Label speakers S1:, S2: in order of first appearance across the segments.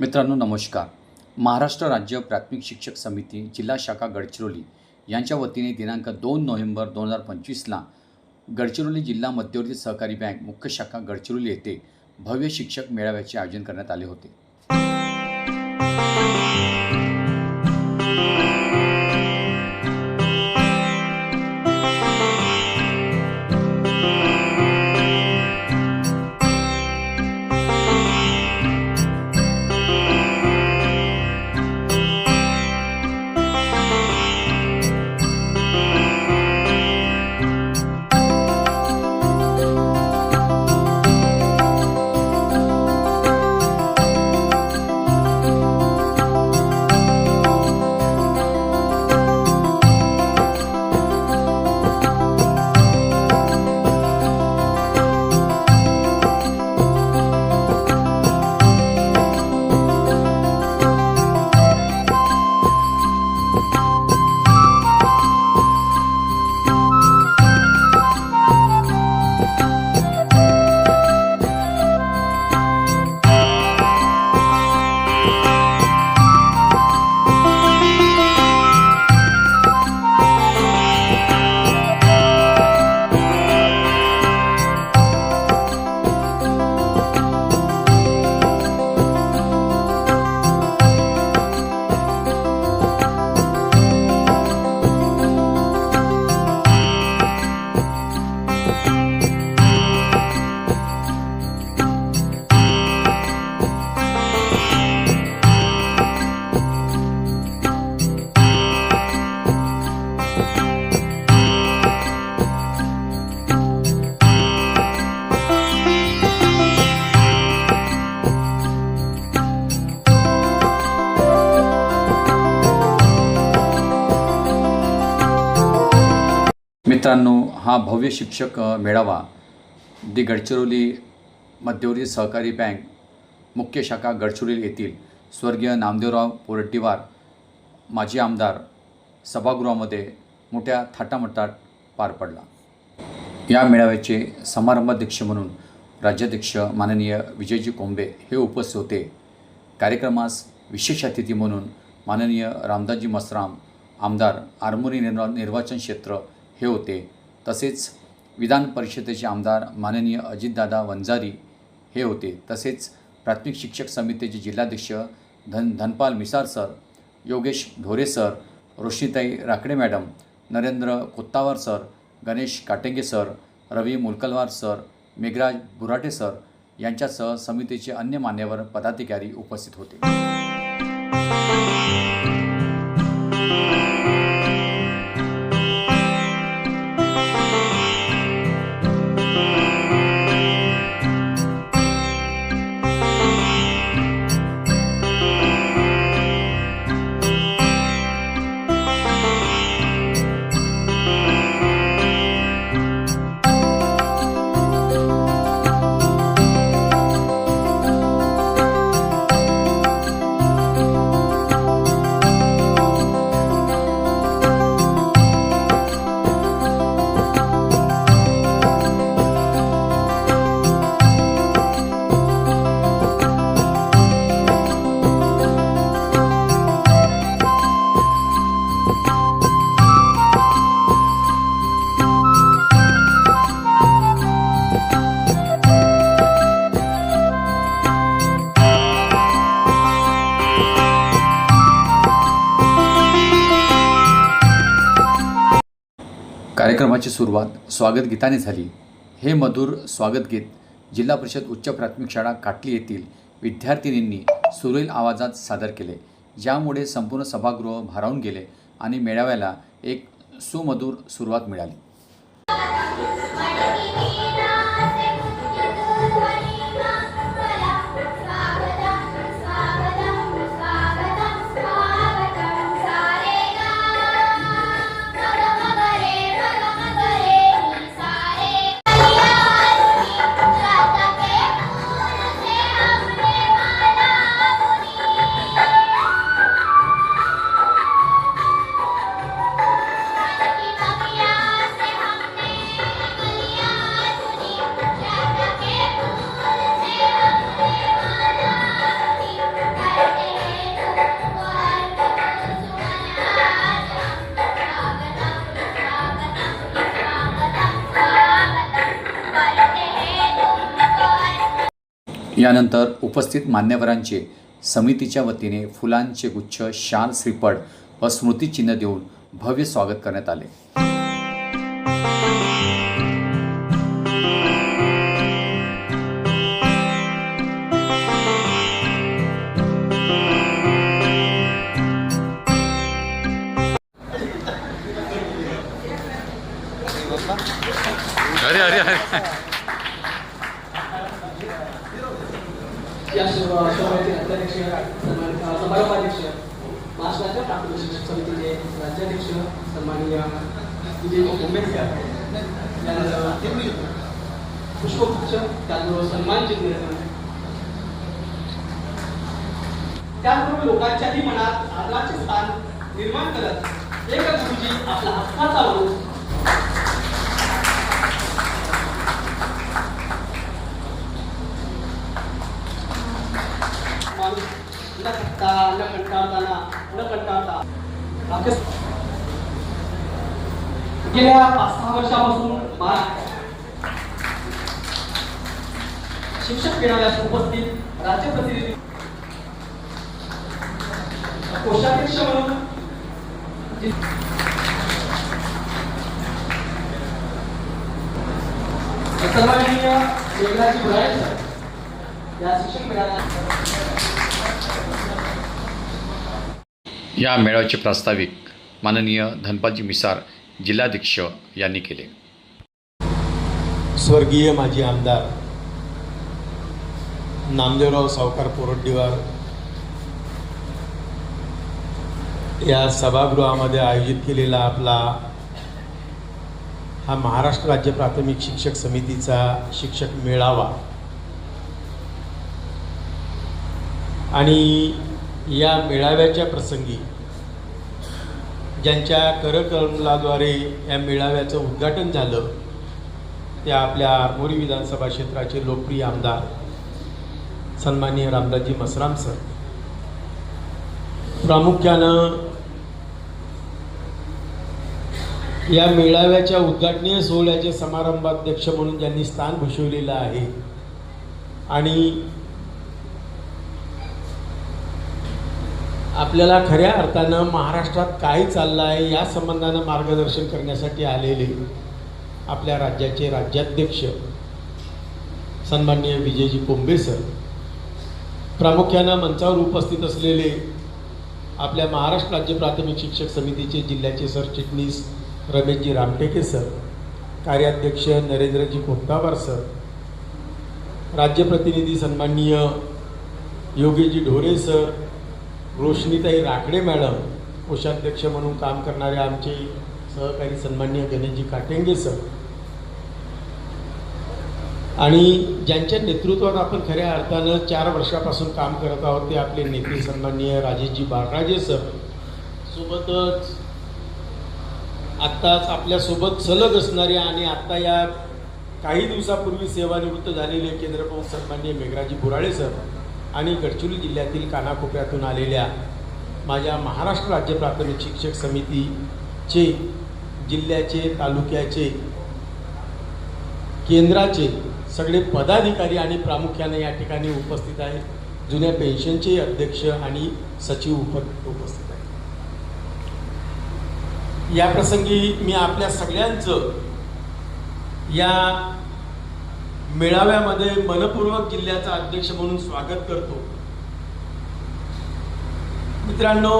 S1: मित्रांनो नमस्कार. महाराष्ट्र राज्य प्राथमिक शिक्षक समिती जिल्हा शाखा गडचिरोली यांच्या वतीने दिनांक दोन नोव्हेंबर दोन हजार पंचवीसला गडचिरोली जिल्हा मध्यवर्ती सहकारी बँक मुख्य शाखा गडचिरोली येथे भव्य शिक्षक मेळाव्याचे आयोजन करण्यात आले होते. मित्रांनो हा भव्य शिक्षक मेळावा दि गडचिरोली मध्यवर्ती सहकारी बँक मुख्य शाखा गडचिरोली येथील स्वर्गीय नामदेवराव पोरट्टीवार माजी आमदार सभागृहामध्ये मोठ्या थाटामाटात पार पडला. या मेळाव्याचे समारंभाध्यक्ष म्हणून राज्याध्यक्ष माननीय विजयजी कोंबे हे उपस्थित होते. कार्यक्रमास विशेष अतिथी म्हणून माननीय रामदासजी मसराम आमदार आरमोरी निर्वा निर्वाचन क्षेत्र हे होते. तसेच विधान परिषदेचे आमदार माननीय अजितदादा वंजारी हे होते. तसेच प्राथमिक शिक्षक समितीचे जिल्हाध्यक्ष धन Dhanpal मिसार sir Yogesh Dhore sir रोशनीताई Rakade madam Narendra Kottawar sir Ganesh Katenge sir Ravi Mulkalwar sir Meghraj Burate sir यांच्यासह समितीचे अन्य मान्यवर पदाधिकारी उपस्थित होते. कार्यक्रमाची सुरुवात स्वागत गीताने झाली. हे मधुर स्वागत गीत जिल्हा परिषद उच्च प्राथमिक शाळा काटली येथील विद्यार्थिनींनी सुरेल आवाजात सादर केले. ज्यामुळे संपूर्ण सभागृह भारावून गेले आणि मेळाव्याला एक सुमधुर सुरुवात मिळाली. यानंतर उपस्थित मान्यवरांचे समितीच्या वतीने फुलांचे गुच्छ शाल श्रीपड व स्मृतिचिन्ह देऊन भव्य स्वागत करण्यात आले.
S2: गेल्या पाच सहा वर्षापासून शिक्षक मेळाव्यास उपस्थित राज्य प्रतिनिधी. कोषाध्यक्ष म्हणून सर्वांनी सन्माननीय मेघराजी या शिक्षक मेळाव्यात
S1: या मेळाव्याचे प्रास्ताविक माननीय धनपालजी मिसार जिल्हाध्यक्ष यांनी केले.
S3: स्वर्गीय माजी आमदार नामदेवराव सावकार पोरड्डीवार या सभागृहामध्ये आयोजित केलेला आपला हा महाराष्ट्र राज्य प्राथमिक शिक्षक समितीचा शिक्षक मेळावा आणि या मेळाव्याच्या प्रसंगी ज्यांच्या करकमलाद्वारे या मेळाव्याचं उद्घाटन झालं त्या आपल्या आरमोरी विधानसभा क्षेत्राचे लोकप्रिय आमदार सन्माननीय रामदासजी मसराम सर. प्रामुख्यानं या मेळाव्याच्या उद्घाटनीय सोहळ्याचे समारंभाध्यक्ष म्हणून ज्यांनी स्थान भूषवलेलं आहे आणि आपल्याला खऱ्या अर्थानं महाराष्ट्रात काय चाललं आहे या संबंधानं मार्गदर्शन करण्यासाठी आलेले आपल्या राज्याचे राज्याध्यक्ष सन्माननीय विजयजी कोंबे सर. प्रामुख्यानं मंचावर उपस्थित असलेले आपल्या महाराष्ट्र राज्य प्राथमिक शिक्षक समितीचे जिल्ह्याचे सरचिटणीस रमेशजी रामटेके सर कार्याध्यक्ष नरेंद्रजी कोपटावार सर राज्य प्रतिनिधी सन्माननीय योगीजी ढोरे सर रोशनीताई राखडे मॅडम कोषाध्यक्ष म्हणून काम करणारे आमचे सहकारी सन्माननीय गणेशजी काटेंगे सर. आणि ज्यांच्या नेतृत्वात आपण खऱ्या अर्थानं चार वर्षापासून काम करत आहोत ते आपले नेते सन्माननीय राजेशजी बाळराजे सर. सोबतच आत्ताच आपल्यासोबत सलग असणारे आणि आत्ता या काही दिवसापूर्वी सेवानिवृत्त झालेले केंद्रप्रमुख सन्माननीय मेघराजी बुराळे सर. आणि गडचिरोली जिल्ह्यातील कानाकोपऱ्यातून आलेल्या माझ्या महाराष्ट्र राज्य प्राथमिक शिक्षक समितीचे जिल्ह्याचे तालुक्याचे केंद्राचे सगळे पदाधिकारी आणि प्रामुख्याने या ठिकाणी उपस्थित आहेत. जुन्या पेन्शनचे अध्यक्ष आणि सचिव उप उपस्थित आहेत. याप्रसंगी मी आपल्या सगळ्यांचं या मेळाव्यामध्ये मनपूर्वक जिल्ह्याचा अध्यक्ष म्हणून स्वागत करतो. मित्रांनो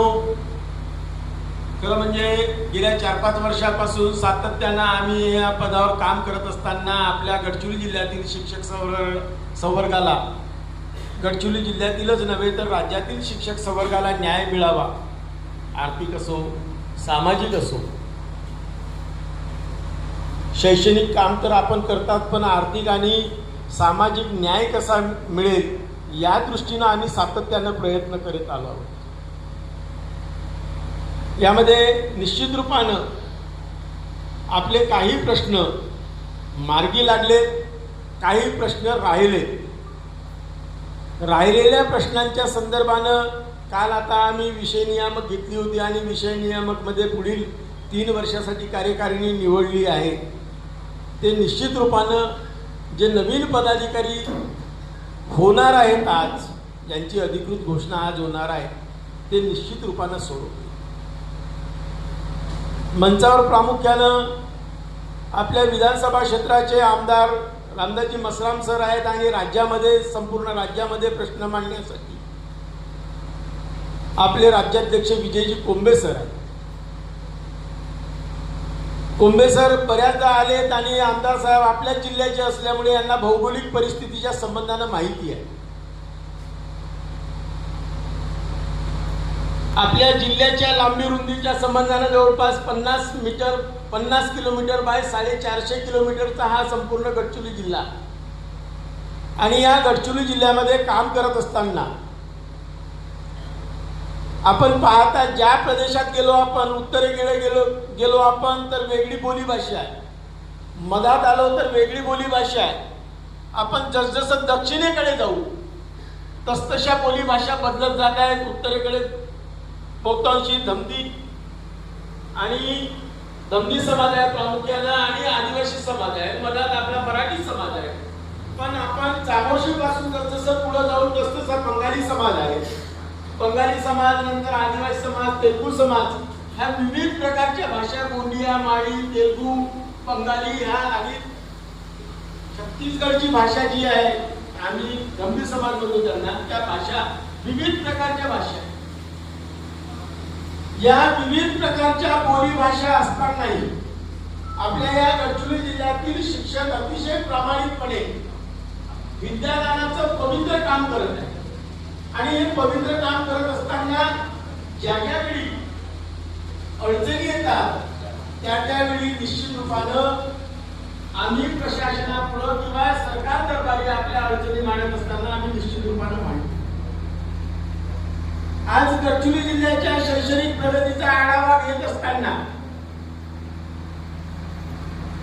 S3: खरं म्हणजे गेल्या चार पाच वर्षापासून सातत्यानं आम्ही या पदावर काम करत असताना आपल्या गडचिरोली जिल्ह्यातील शिक्षक संवर संवर्गाला गडचिरोली जिल्ह्यातीलच नव्हे तर राज्यातील शिक्षक संवर्गाला न्याय मिळावा. आर्थिक असो सामाजिक असो शैक्षणिक काम तर आपण करतात पण आर्थिक आणि सामाजिक न्याय कसा मिळेल या दृष्टीनं आम्ही सातत्यानं प्रयत्न करीत आलो आहोत. यामध्ये निश्चित रूपानं आपले काही प्रश्न मार्गी लागले काही प्रश्न राहिले. राहिलेल्या प्रश्नांच्या संदर्भानं काल आता आम्ही विषय नियामक घेतली होती आणि विषय नियामकमध्ये पुढील तीन वर्षासाठी कार्यकारिणी निवडली आहे. ते निश्चित रूपानं जे नवीन पदाधिकारी होणार आहेत आज ज्यांची अधिकृत घोषणा आज होणार आहे ते निश्चित रूपानं सोडवतील मंचावर प्रामुख्यानं आपल्या विधानसभा क्षेत्राचे आमदार रामदासजी मसराम सर आहेत आणि राज्यामध्ये संपूर्ण राज्यामध्ये प्रश्न मांडण्यासाठी आपले राज्याध्यक्ष विजयजी कोंबे सर आहेत. कोंबे सर बऱ्याचदा आलेत आणि आमदार साहेब आपल्या जिल्ह्याचे असल्यामुळे यांना भौगोलिक परिस्थितीच्या संबंधानं माहिती आहे. आपल्या जिल्ह्याच्या लांबी रुंदीच्या संबंधानं जवळपास पन्नास मीटर पन्नास किलोमीटर बाय साडेचारशे किलोमीटरचा हा संपूर्ण गडचिरोली जिल्हा. आणि या गडचिरोली जिल्ह्यामध्ये काम करत असताना आपण पाहता ज्या प्रदेशात गेलो आपण उत्तरेकडे गेलो गेलो आपण तर वेगळी बोलीभाषा आहे. मधात आलो तर वेगळी बोलीभाषा आहे. आपण जसजसं दक्षिणेकडे जाऊ तसतशा बोलीभाषा बदलत जात आहेत. उत्तरेकडे बहुतांशी धमदी आणि धमदी समाज आहे प्रामुख्यानं आणि आदिवासी समाज आहे. मधात आपला मराठी समाज आहे. पण आपण चामोशीपासून जसजसं पुढं जाऊ तसतसा बंगाली समाज आहे. बंगाली समाज नंतर आदिवासी समाज तेलगू समाज ह्या विविध प्रकारच्या भाषा गोंडिया माळी तेलगू बंगाली ह्या आणि छत्तीसगडची भाषा जी आहे आम्ही गंभीर समाज म्हणतो त्यांना त्या भाषा विविध प्रकारच्या भाषा या विविध प्रकारच्या बोली भाषा असतानाही आपल्या या गडचिरोली जिल्ह्यातील शिक्षक अतिशय प्रामाणिकपणे विद्यादानाचं पवित्र काम करत आहे आणि हे पवित्र काम करत असताना ज्या ज्या वेळी अडचणी येतात त्या त्यावेळी निश्चित रूपानं आम्ही प्रशासनापुढं किंवा सरकार दरबारी आपल्या अडचणी मांडत असताना आम्ही निश्चित रूपानं मांडतो. आज गडचिरोली जिल्ह्याच्या शैक्षणिक प्रगतीचा आढावा घेत असताना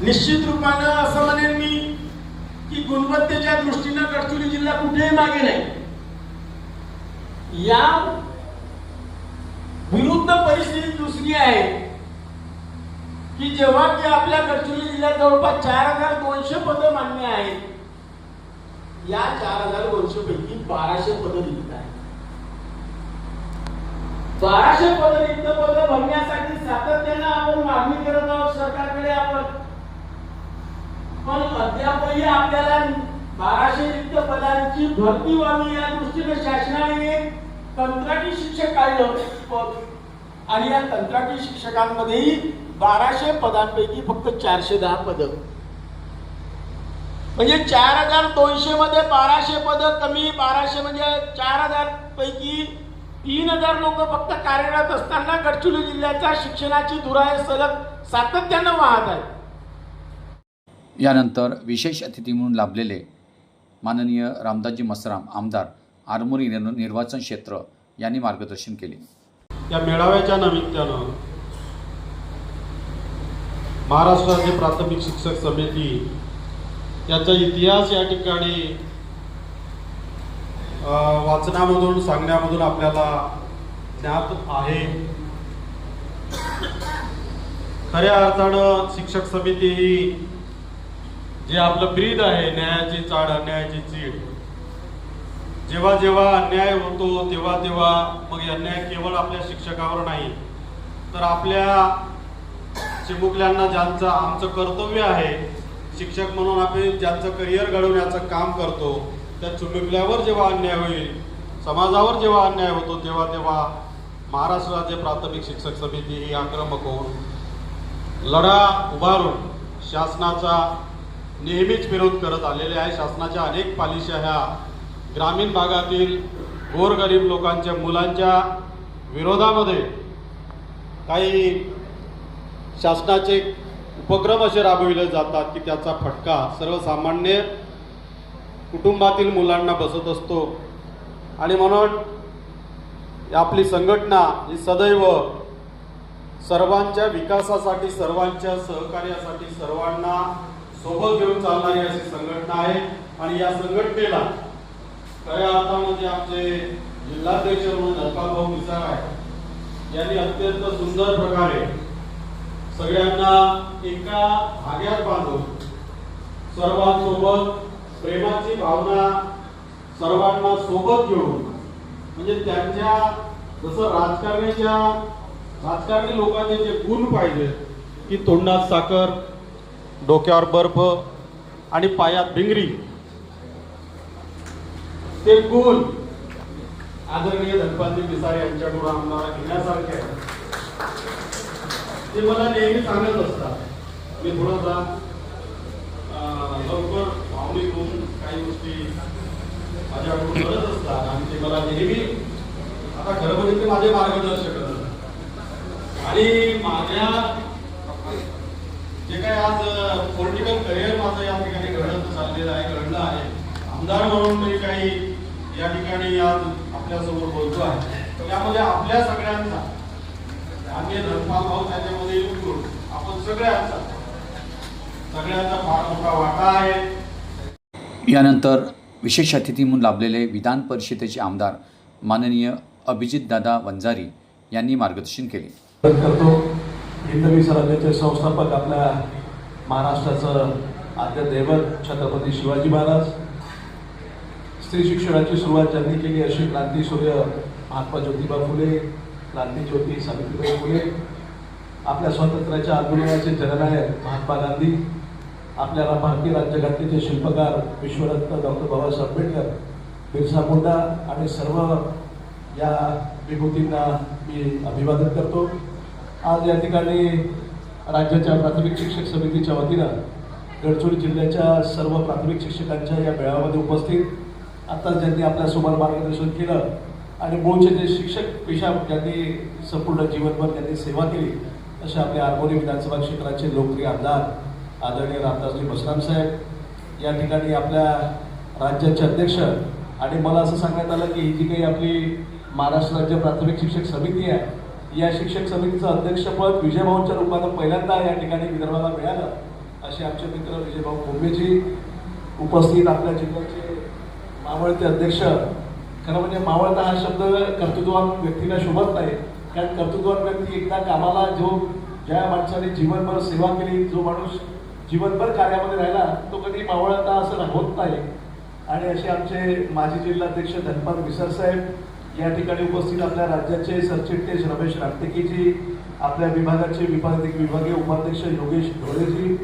S3: निश्चित रूपानं असं म्हणेन मी की गुणवत्तेच्या दृष्टीनं गडचिरोली जिल्हा कुठेही मागे नाही. या विरुद्ध परिस्थिती दुसरी आहे की जेव्हा की आपल्या गडचिरोली जिल्ह्यात जवळपास चार हजार दोनशे पदं मान्य आहेत. या चार हजार दोनशे पैकी बाराशे पदं रिक्त आहेत. बाराशे पद रिक्त पद भरण्यासाठी सातत्यानं आपण मागणी करत आहोत सरकारकडे आपण. पण अद्यापही आपल्याला बाराशे रिक्त पदांची भरती व्हावी या दृष्टीने शासनाने एक कंत्राटी शिक्षक काढलं पद आणि या कंत्राटी शिक्षकांमध्येही बाराशे पदांपैकी फक्त चारशे दहा पद. म्हणजे चार हजार दोनशे मध्ये बाराशे पद कमी बाराशे म्हणजे चार हजार पैकी तीन हजार लोक फक्त कार्यरत असताना गडचिरोली जिल्ह्याच्या शिक्षणाची धुरा सलग सातत्यानं वाहत आहे
S1: यानंतर विशेष अतिथी म्हणून लाभलेले माननीय रामदासजी मसराम आमदार आरमोरी निर्वाचन क्षेत्र यांनी मार्गदर्शन केले.
S4: या मेळाव्याच्या निमित्तानं महाराष्ट्र राज्य प्राथमिक शिक्षक समिती याचा इतिहास या ठिकाणी वाचनामधून सांगण्यामधून आपल्याला ज्ञात आहे. खऱ्या अर्थानं शिक्षक समिती ही जे आपलं ब्रीद आहे न्यायाची चाड अन्यायाची चीड जेव्हा जेव्हा अन्याय होतो तेव्हा तेव्हा मग अन्याय केवळ आपल्या शिक्षकावर नाही तर आपल्या चिमुकल्यांना ज्यांचं आमचं कर्तव्य आहे शिक्षक म्हणून आपण ज्यांचं करिअर घडवण्याचं काम करतो त्या चिमुकल्यावर जेव्हा अन्याय होईल समाजावर जेव्हा अन्याय होतो तेव्हा तेव्हा महाराष्ट्र राज्य प्राथमिक शिक्षक समिती ही आक्रमक होऊन लढा उभारून शासनाचा नेहमीच विरोध करत आलेले आहे. शासनाच्या अनेक पालिशा ह्या ग्रामीण भागातील गोरगरीब लोकांच्या मुलांच्या विरोधामध्ये काही शासनाचे उपक्रम असे राबविले जातात की त्याचा फटका सर्वसामान्य कुटुंबातील मुलांना बसत असतो. आणि म्हणून आपली संघटना ही सदैव सर्वांच्या विकासासाठी सर्वांच्या सहकार्यासाठी सर्वांना सोबत घेऊन चालणारी अशी संघटना आहे. आणि या संघटनेला खऱ्या अर्थामध्ये आमचे जिल्हाध्यक्ष म्हणून धनपालभाऊ मिसाळ आहे यांनी अत्यंत सुंदर प्रकारे सगळ्यांना एका धाग्यात बांधून सर्वांसोबत प्रेमाची भावना सर्वांना सोबत घेऊन म्हणजे त्यांच्या जसं राजकारण्याच्या राजकारणी लोकांचे जे गुण पाहिजे की तोंडात साखर डोक्यावर बर्फ आणि पायात भिंगरी ते गुण आदरणीय धनपालजी पिसारे यांच्याकडून आम्हाला घेण्यासारखे आहे. ते मला नेहमी सांगत असतात. मी थोडासा लवकर भावनिक होऊन काही गोष्टी माझ्याकडून करत असतात आणि ते मला नेहमी आता खरं म्हणजे ते माझे मार्गदर्शक असतात आणि माझ्या जे काय आज पॉलिटिकल करिअर माझं या ठिकाणी घडत चाललेलं आहे घडलं आहे. आमदार म्हणून तरी काही या ठिकाणी आज आपल्यासमोर बोलतो आहे. तर यामध्ये आपल्या सगळ्यांचा आम्ही धर्मपाल भाऊ त्याच्यामध्ये येऊन आपण सगळ्यांचा सगळ्यांचा फार मोठा वाटा आहे.
S1: यानंतर विशेष अतिथी म्हणून लाभलेले विधान परिषदेचे आमदार माननीय अभिजितदादा वंजारी यांनी मार्गदर्शन केले.
S5: करतो. हिंदवी स्वराज्याचे संस्थापक आपल्या महाराष्ट्राचं आद्य दैवत छत्रपती शिवाजी महाराज. स्त्री शिक्षणाची सुरुवात ज्यांनी केली अशी क्रांती सूर्य महात्मा ज्योतिबा फुले क्रांती ज्योती सावित्रीबाई फुले आपल्या स्वातंत्र्याच्या आंदोलनाचे जननायक महात्मा गांधी आपल्याला भारतीय राज्यघटनेचे शिल्पकार विश्वरत्न डॉक्टर बाबासाहेब आंबेडकर बिरसा मुंडा आणि सर्व या विभूतींना मी अभिवादन करतो. आज या ठिकाणी राज्याच्या प्राथमिक शिक्षक समितीच्या वतीनं गडचिरोली जिल्ह्याच्या सर्व प्राथमिक शिक्षकांच्या या मेळाव्यामध्ये उपस्थित आत्ताच ज्यांनी आपल्यासोबत मार्गदर्शन केलं आणि मूळचे जे शिक्षक पेशा ज्यांनी संपूर्ण जीवनभर त्यांनी सेवा केली असे आपले आरमोरी विधानसभा क्षेत्राचे लोकप्रिय आमदार आदरणीय रामदासजी बसराम साहेब या ठिकाणी आपल्या राज्याचे अध्यक्ष आणि मला असं सांगण्यात आलं की ही जी काही आपली महाराष्ट्र राज्य प्राथमिक शिक्षक समिती आहे या शिक्षक समितीचं अध्यक्षपद विजयभाऊंच्या रूपानं पहिल्यांदा या ठिकाणी विदर्भाला मिळालं. असे आमचे मित्र विजयभाऊ कोंबेजी उपस्थित आपल्या जिल्ह्याचे मावळचे अध्यक्ष. खरं म्हणजे मावळता हा शब्द कर्तृत्ववान व्यक्तीला शोभत नाही. कारण कर्तृत्ववान व्यक्ती एकदा कामाला जो ज्या माणसाने जीवनभर सेवा केली जो माणूस जीवनभर कार्यामध्ये राहिला तो कधी मावळता असं होत नाही. आणि असे आमचे माजी जिल्हाध्यक्ष धनपाल मिसर साहेब या ठिकाणी उपस्थित आपल्या राज्याचे सरचिटणीस रमेश रामटेकेजी आपल्या विभागाचे विभाग विभागीय उपाध्यक्ष योगेश ढोळेजी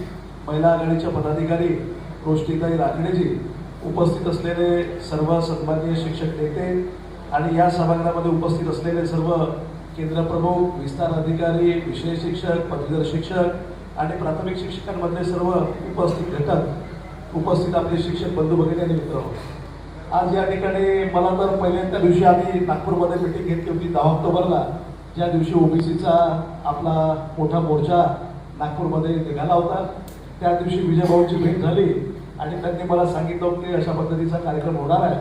S5: महिला आघाडीच्या पदाधिकारी रोष्टीताई राखडेजी उपस्थित असलेले सर्व सन्माननीय शिक्षक नेते आणि या सभागृहामध्ये उपस्थित असलेले सर्व केंद्रप्रमुख विस्तार अधिकारी विषय शिक्षक पदवीधर शिक्षक आणि प्राथमिक शिक्षकांमधले सर्व उपस्थित घटक उपस्थित आपले शिक्षक बंधू भगिनी आणि मित्र. आज या ठिकाणी मला तर पहिल्यांदा दिवशी आम्ही नागपूरमध्ये मिटिंग घेतली होती दहा ऑक्टोबरला. ज्या दिवशी ओबीसीचा आपला मोठा मोर्चा नागपूरमध्ये निघाला होता त्या दिवशी विजयभाऊची भेट झाली. आणि त्यांनी मला सांगितलं की अशा पद्धतीचा कार्यक्रम होणार आहे.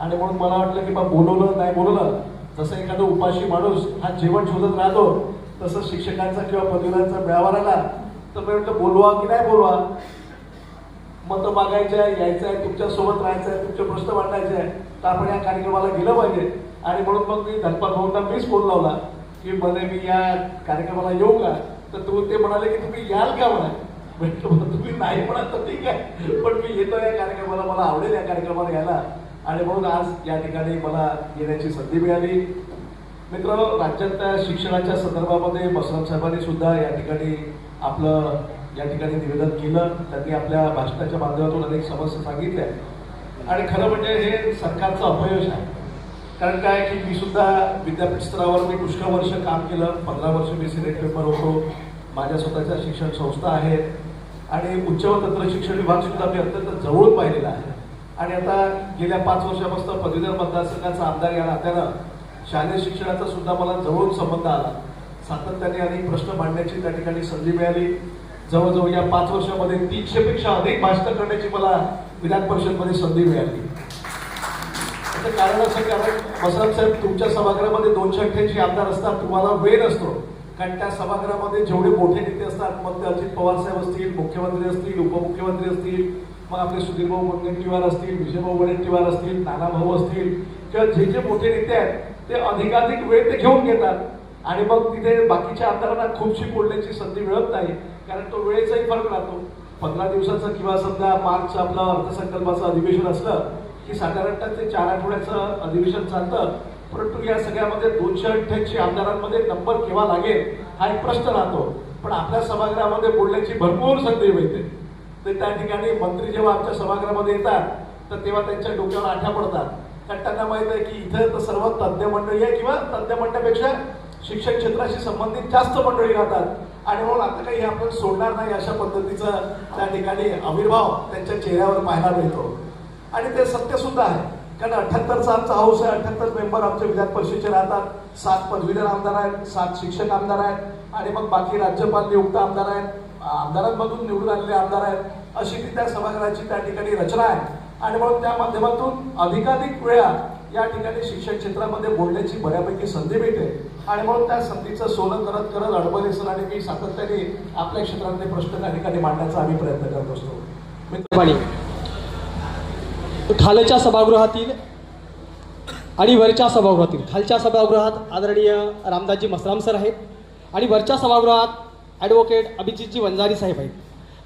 S5: आणि म्हणून मला वाटलं की बा बोलवलं नाही बोलवलं जसं एखादं उपाशी माणूस हा जेवण शोधत राहतो तसं शिक्षकांचा किंवा पदवीधारांचा मेळावा राहिला तर मी म्हटलं बोलवा की नाही बोलवा? मतं मागायचं आहे यायचं आहे तुमच्यासोबत राहायचं आहे तुमचे प्रश्न मांडायचे आहे तर आपण या कार्यक्रमाला गेलं पाहिजे. आणि म्हणून मग मी धनपाल भाऊंना मीच फोन लावला की मध्ये मी या कार्यक्रमाला येऊ का? तर तू ते म्हणाले की तुम्ही याल का म्हणा? तुम्ही नाही म्हणाल तर ठीक आहे. पण मी येतो या कार्यक्रमाला मला आवडेल या कार्यक्रमाला यायला. आणि म्हणून आज या ठिकाणी मला येण्याची संधी मिळाली. मित्र राज्यातल्या शिक्षणाच्या संदर्भामध्ये बसवंत साहेबांनी सुद्धा या ठिकाणी आपलं या ठिकाणी निवेदन केलं. त्यांनी आपल्या भाषणाच्या माध्यमातून अनेक समस्या सांगितल्या. आणि खरं म्हणजे हे सरकारचं अपयश आहे. कारण काय की मी सुद्धा विद्यापीठ स्तरावर मी पुष्कळ वर्ष काम केलं. पंधरा वर्ष मी सिनेट पेपर होतो. माझ्या स्वतःच्या शिक्षण संस्था आहेत. आणि उच्च व तंत्र शिक्षण विभाग सुद्धा मी अत्यंत जवळून पाहिलेला आहे. आणि आता गेल्या पाच वर्षापासून पदवीधर मतदारसंघाचा आमदार या नात्यानं शालेय शिक्षणाचा सुद्धा मला जवळून संबंध आला. सातत्याने अनेक प्रश्न मांडण्याची त्या ठिकाणी संधी मिळाली. जवळजवळ या पाच वर्षामध्ये तीनशे पेक्षा अधिक भाषण करण्याची मला विधान परिषदमध्ये संधी मिळाली. कारण असं कारण वसंत साहेब तुमच्या सभागृहामध्ये दोनशे अठ्ठ्याऐंशी आमदार असतात तुम्हाला वेळ असतो कारण त्या सभागृहामध्ये जेवढे मोठे नेते असतात मग ते अजित पवार साहेब असतील मुख्यमंत्री असतील उपमुख्यमंत्री असतील मग आपले सुधीरभाऊ मुनगंटीवार असतील विजयभाऊ वडेट्टीवार असतील नानाभाऊ असतील किंवा जे जे मोठे नेते आहेत ते अधिकाधिक वेळ ते घेऊन घेतात. आणि मग तिथे बाकीच्या आमदारांना खूपशी बोलण्याची संधी मिळत नाही कारण तो वेळेचाही फरक राहतो. पंधरा दिवसाचं किंवा समजा मार्च आपलं अर्थसंकल्पाचं अधिवेशन असलं की साधारणतः ते चार आठवड्याचं अधिवेशन चालतं परंतु या सगळ्यामध्ये दोनशे अठ्ठ्याऐंशी आमदारांमध्ये नंबर केव्हा लागेल हा एक प्रश्न राहतो. पण आपल्या सभागृहामध्ये बोलण्याची भरपूर संधी मिळते. तर त्या ठिकाणी मंत्री जेव्हा आमच्या सभागृहामध्ये येतात तर तेव्हा त्यांच्या डोक्यावर आठ्या पडतात. कारण त्यांना माहीत आहे की इथं तर सर्व तज्ज्ञ मंडळी आहे किंवा तज्ज्ञ मंडळापेक्षा शिक्षण क्षेत्राशी संबंधित जास्त मंडळी राहतात. आणि म्हणून आता काही आपण सोडणार नाही अशा पद्धतीचा त्या ठिकाणी आविर्भाव त्यांच्या चेहऱ्यावर पाहायला मिळतो. आणि ते सत्य सुद्धा आहे. कारण अठ्ठ्याहत्तरचा आमचा हाऊस आहे अठ्ठ्याहत्तर मेंबर आमचे विधान परिषदेचे राहतात. सात पदवीधर आमदार आहेत सात शिक्षक आमदार आहेत आणि मग बाकी राज्यपाल नियुक्त आमदार आहेत. आमदारांमधून निवडून आलेले आमदार आहेत. अशी ती त्या सभागृहाची त्या ठिकाणी रचना आहे. आणि म्हणून त्या माध्यमातून अधिकाधिक वेळा या ठिकाणी शिक्षण क्षेत्रामध्ये बोलण्याची बऱ्यापैकी संधी मिळते. आणि म्हणून त्या संधीचं सोनं करत करत अडबले सर आणि मी सातत्याने आपल्या क्षेत्रातले प्रश्न त्या ठिकाणी मांडण्याचा आम्ही प्रयत्न करत असतो. मित्र-
S2: खालच्या सभागृहातील आणि वरच्या सभागृहातील खालच्या सभागृहात आदरणीय रामदासजी मसराम सर आहेत आणि वरच्या सभागृहात ॲडव्होकेट अभिजितजी वंजारी साहेब आहेत.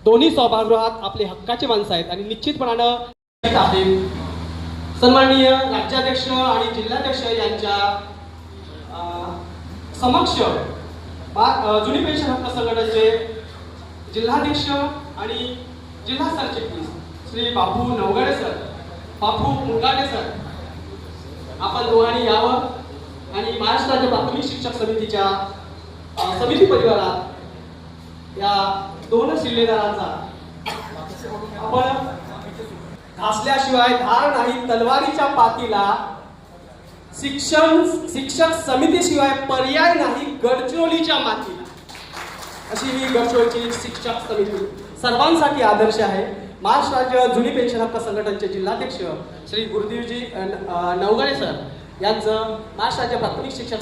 S2: दोन्ही सभागृहात आपले हक्काचे माणसं आहेत आणि निश्चितपणानं आहेत सन्माननीय राज्याध्यक्ष आणि जिल्हाध्यक्ष यांच्या समक्ष जुनी पेन्शन हक्क संघटनेचे जिल्हाध्यक्ष आणि जिल्हा सरचिटणीस श्री बाबू नवगडे सर. बापू मुंगाडे सर आपण दोघांनी यावं आणि महाराष्ट्राच्या प्राथमिक शिक्षक समितीच्या समिती परिवारात या दोन शिल्लेदारांचा आपण घासल्याशिवाय धार नाही तलवारीच्या पातीला शिक्षण शिक्षक समितीशिवाय पर्याय नाही गडचिरोलीच्या मातीला. अशी ही गडचिरोलीची शिक्षक समिती सर्वांसाठी आदर्श आहे. महाराष्ट्र राज्य जुनी पेन्शन हक्क संघटनेचे जिल्हाध्यक्ष श्री गुरुदेवजी नवगणे नवगडे सर यांचं महाराष्ट्र राज्य प्राथमिक शिक्षक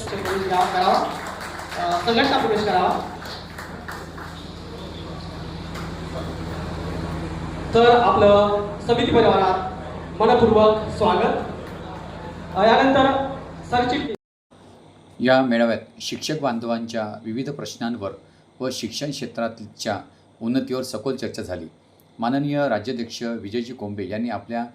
S2: करावा. संघटना प्रवेश करावा. तर आपलं समिती परिवारात मनपूर्वक स्वागत. यानंतर सरचिटणीस
S1: या मेळाव्यात शिक्षक बांधवांच्या विविध प्रश्नांवर व शिक्षण क्षेत्रातच्या उन्नतीवर सखोल चर्चा झाली. माननीय राज्याध्यक्ष विजयजी कोंबे यांनी आपल्या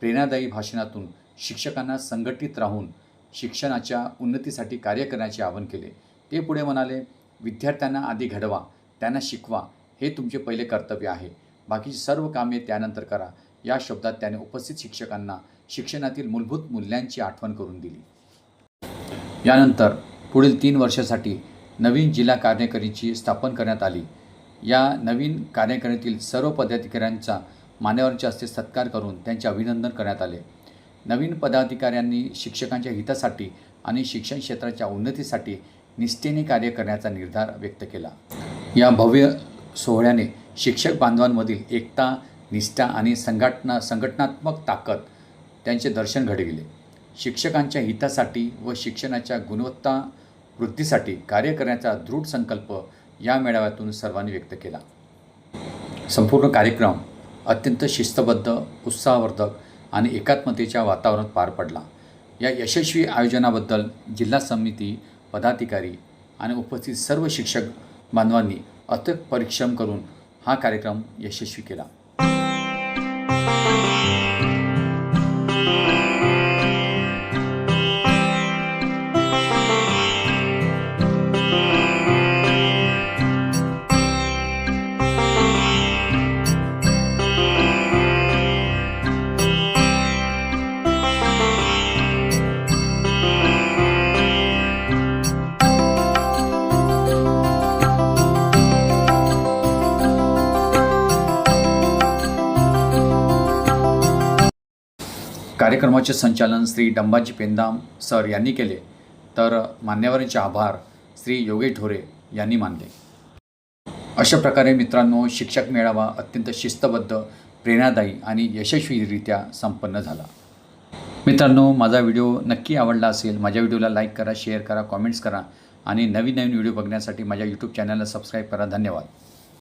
S1: प्रेरणादायी भाषणातून शिक्षकांना संघटित राहून शिक्षणाच्या उन्नतीसाठी कार्य करण्याचे आवाहन केले. ते पुढे म्हणाले विद्यार्थ्यांना आधी घडवा त्यांना शिकवा हे तुमचे पहिले कर्तव्य आहे. बाकीची सर्व कामे त्यानंतर करा. या शब्दात त्याने उपस्थित शिक्षकांना शिक्षणातील मूलभूत मूल्यांची आठवण करून दिली. यानंतर पुढील तीन वर्षासाठी नवीन जिल्हा कार्यकारिणीची स्थापन करण्यात आली. या नवीन कार्यकारिणीतील सर्व पदाधिकाऱ्यांचा मान्यवरांच्या हस्ते सत्कार करून त्यांचे अभिनंदन करण्यात आले. नवीन पदाधिकाऱ्यांनी शिक्षकांच्या हितासाठी आणि शिक्षण क्षेत्राच्या उन्नतीसाठी निष्ठेने कार्य करण्याचा निर्धार व्यक्त केला. या भव्य सोहळ्याने शिक्षक बांधवांमधील एकता निष्ठा आणि संघटना संघटनात्मक ताकद त्यांचे दर्शन घडविले. शिक्षकांच्या हितासाठी व शिक्षणाच्या गुणवत्ता वृद्धीसाठी कार्य करण्याचा दृढ संकल्प या मेळाव्यातून सर्वांनी व्यक्त केला. संपूर्ण कार्यक्रम अत्यंत शिस्तबद्ध उत्साहवर्धक आणि एकात्मतेच्या वातावरणात पार पडला. या यशस्वी आयोजनाबद्दल जिल्हा समिती पदाधिकारी आणि उपस्थित सर्व शिक्षक बांधवांनी अथक परिश्रम करून हा कार्यक्रम यशस्वी केला. कार्यक्रमाचे संचालन श्री डंबाजी पेंदाम सर यांनी केले. तर मान्यवरांचे आभार श्री योगेश ढोरे यांनी मानले. अशा प्रकारे मित्रांनो शिक्षक मेळावा अत्यंत शिस्तबद्ध प्रेरणादायी आणि यशस्वीरित्या संपन्न झाला. मित्रांनो माझा व्हिडिओ नक्की आवडला असेल माझ्या व्हिडिओला लाईक करा शेअर करा कॉमेंट्स करा आणि नवीन नवीन व्हिडिओ बघण्यासाठी माझ्या यूट्यूब चॅनलला सबस्क्राईब करा. धन्यवाद.